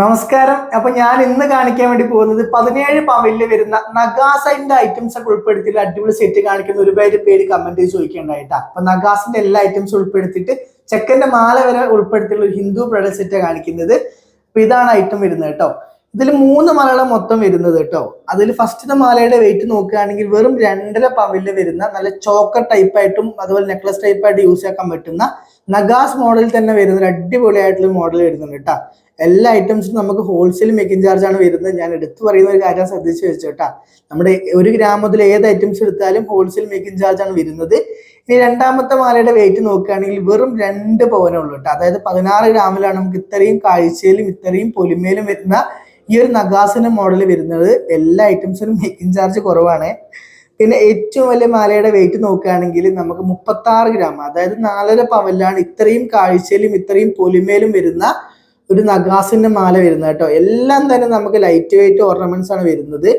നമസ്കാരം. അപ്പൊ ഞാൻ ഇന്ന് കാണിക്കാൻ വേണ്ടി പോകുന്നത് പതിനേഴ് പവനിൽ വരുന്ന നഗാസന്റെ ഐറ്റംസ് ഒക്കെ ഉൾപ്പെടുത്തിയിട്ട് അടിപൊളി സെറ്റ് കാണിക്കുന്ന ഒരുപാട് പേര് കമന്റ് ചോദിക്കേണ്ടായിട്ടാ അപ്പൊ നഗാസിന്റെ എല്ലാ ഐറ്റംസും ഉൾപ്പെടുത്തിയിട്ട് ചെക്കന്റെ മാല വരെ ഉൾപ്പെടുത്തിയുള്ള ഒരു ഹിന്ദു പ്രൊഡക്റ്റ് സെറ്റ് കാണിക്കുന്നത്. അപ്പൊ ഇതാണ് ഐറ്റം വരുന്നത് കേട്ടോ. ഇതിൽ മൂന്ന് മാലകളാണ് മൊത്തം വരുന്നത് കേട്ടോ. അതിൽ ഫസ്റ്റത്തെ മാലയുടെ വെയിറ്റ് നോക്കുകയാണെങ്കിൽ വെറും രണ്ടര പവനിൽ വരുന്ന നല്ല ചോക്കർ ടൈപ്പായിട്ടും അതുപോലെ നെക്ലസ് ടൈപ്പായിട്ട് യൂസ് ആക്കാൻ പറ്റുന്ന നഗാസ് മോഡലിൽ തന്നെ വരുന്ന അടിപൊളിയായിട്ടുള്ള മോഡൽ വരുന്നുണ്ട് കേട്ടോ എല്ലാ ഐറ്റംസും നമുക്ക് ഹോൾസെയിൽ മേക്കിംഗ് ചാർജ് ആണ് വരുന്നത്. ഞാൻ എടുത്തു പറയുന്ന ഒരു കാര്യം ശ്രദ്ധിച്ചു കേട്ടാ നമ്മുടെ ഒരു ഗ്രാമത്തിൽ ഏത് ഐറ്റംസ് എടുത്താലും ഹോൾസെയിൽ മേക്കിംഗ് ചാർജ് ആണ് വരുന്നത്. ഇനി രണ്ടാമത്തെ മാലയുടെ വെയിറ്റ് നോക്കുകയാണെങ്കിൽ വെറും രണ്ട് പവനേ ഉള്ളൂ കേട്ടോ അതായത് പതിനാറ് ഗ്രാമിലാണ് നമുക്ക് ഇത്രയും കാഴ്ചയിലും ഇത്രയും പൊലിമയിലും വരുന്ന ഈ ഒരു നഗാസിന്റെ മോഡൽ വരുന്നത്. എല്ലാ ഐറ്റംസിനും മേക്കിംഗ് ചാർജ് കുറവാണ്. പിന്നെ ഏറ്റവും വലിയ മാലയുടെ വെയിറ്റ് നോക്കുകയാണെങ്കിൽ നമുക്ക് മുപ്പത്തി ആറ് ഗ്രാം അതായത് നാലര പവനിലാണ് ഇത്രയും കാഴ്ചയിലും ഇത്രയും പൊലിമയിലും വരുന്ന ഒരു നഗാസിന്റെ മാല വരുന്നത് കേട്ടോ. എല്ലാം തന്നെ നമുക്ക് ലൈറ്റ് വെയിറ്റ് ഓർണമെന്റ്സ് ആണ് വരുന്നത്.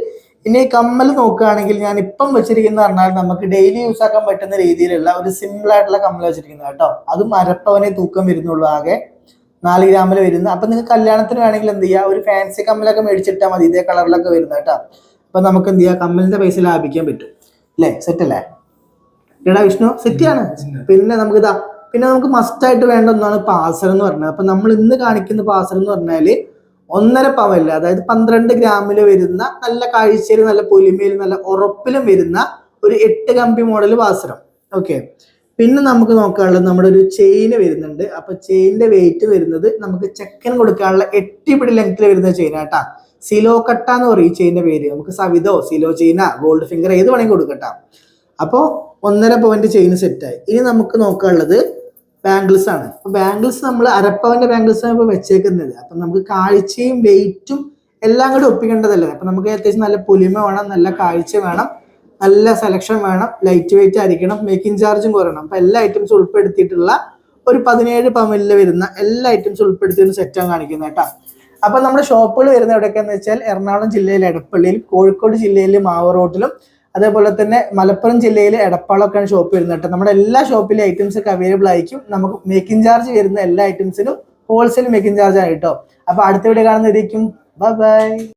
ഇനി കമ്മൽ നോക്കുകയാണെങ്കിൽ ഞാൻ ഇപ്പം വെച്ചിരിക്കുന്ന പറഞ്ഞാൽ നമുക്ക് ഡെയിലി യൂസ് ആക്കാൻ പറ്റുന്ന രീതിയിലുള്ള ഒരു സിമ്പിൾ ആയിട്ടുള്ള കമ്മൽ വെച്ചിരിക്കുന്നത് കേട്ടോ. അതും അരപ്പവനെ തൂക്കം വരുന്നുള്ളൂ ആകെ നാല് ഗ്രാമിൽ വരുന്ന അപ്പൊ നിങ്ങൾക്ക് കല്യാണത്തിന് വേണമെങ്കിൽ എന്ത് ചെയ്യുക ഒരു ഫാൻസി കമ്മലൊക്കെ മേടിച്ചിട്ടാൽ മതി ഇതേ കളറിലൊക്കെ വരുന്നത് കേട്ടോ. അപ്പൊ നമുക്ക് എന്ത് ചെയ്യാം? കമ്മലിന്റെ പൈസ ലാഭിക്കാൻ പറ്റും. അല്ലേ സെറ്റ് അല്ലേ? എടാ വിഷ്ണു സെറ്റാണ് പിന്നെ നമുക്ക് ഇതാ പിന്നെ നമുക്ക് മസ്റ്റ് ആയിട്ട് വേണ്ട ഒന്നാണ് പാസർ എന്ന് പറഞ്ഞത്. അപ്പൊ നമ്മൾ ഇന്ന് കാണിക്കുന്ന പാസർ എന്ന് പറഞ്ഞാൽ ഒന്നര പവല്ല അതായത് പന്ത്രണ്ട് ഗ്രാമിൽ വരുന്ന നല്ല കാഴ്ചയിൽ നല്ല പൊലിമയിൽ നല്ല ഉറപ്പിലും വരുന്ന ഒരു എട്ട് കമ്പി മോഡൽ പാസരം ഓക്കെ പിന്നെ നമുക്ക് നോക്കാനുള്ളത് നമ്മുടെ ഒരു ചെയിന് വരുന്നുണ്ട്. അപ്പൊ ചെയിനിന്റെ വെയിറ്റ് വരുന്നത് നമുക്ക് ചെക്കൻ കൊടുക്കാനുള്ള എട്ടിപ്പിടി ലെങ്ത്തിൽ വരുന്ന ചെയിൻ ആട്ടാ സിലോ കട്ട എന്ന് പറയും ഈ ചെയിനിന്റെ പേര്. നമുക്ക് സവിതോ സിലോ ചെയിന ഗോൾഡ് ഫിംഗർ ഏത് വേണമെങ്കിൽ കൊടുക്കട്ട. അപ്പോൾ ഒന്നര പവന്റെ ചെയിൻ ആയി. ഇനി നമുക്ക് നോക്കാനുള്ളത് ബാംഗിൾസ് ആണ്. അപ്പൊ ബാംഗിൾസ് നമ്മൾ അരപ്പവന്റെ ബാംഗിൾസ് ആണ് ഇപ്പൊ വെച്ചേക്കുന്നത്. അപ്പൊ നമുക്ക് കാഴ്ചയും വെയിറ്റും എല്ലാം കൂടി ഒപ്പിക്കേണ്ടതല്ലേ? അപ്പൊ നമുക്ക് അത്യാവശ്യം നല്ല പുലിമ വേണം നല്ല കാഴ്ച വേണം നല്ല സെലക്ഷൻ വേണം ലൈറ്റ് വെയിറ്റ് ആയിരിക്കണം മേക്കിംഗ് ചാർജും കുറയണം. അപ്പൊ എല്ലാ ഐറ്റംസ് ഉൾപ്പെടുത്തിയിട്ടുള്ള ഒരു പതിനേഴ് പവനിൽ വരുന്ന എല്ലാ ഐറ്റംസും ഉൾപ്പെടുത്തിയ സെറ്റാണ് കാണിക്കുന്നത് കേട്ടോ. അപ്പൊ നമ്മുടെ ഷോപ്പുകൾ വരുന്ന എവിടെയൊക്കെയെന്ന് വെച്ചാൽ എറണാകുളം ജില്ലയിലെ എടപ്പള്ളിയിൽ കോഴിക്കോട് ജില്ലയിലെ മാവറോട്ടിലും അതേപോലെ തന്നെ മലപ്പുറം ജില്ലയിലെ എടപ്പാളൊക്കെയാണ് ഷോപ്പ് വരുന്നത് കേട്ടോ. നമ്മുടെ എല്ലാ ഷോപ്പിലെ ഐറ്റംസ് ഒക്കെ അവൈലബിൾ ആയിരിക്കും. നമുക്ക് മേക്കിംഗ് ചാർജ് വരുന്ന എല്ലാ ഐറ്റംസിനും ഹോൾസെയിൽ മേക്കിംഗ് ചാർജ് ആണ് കേട്ടോ. അപ്പൊ അടുത്ത വീഡിയോ കാണുന്നതായിരിക്കും. Bye bye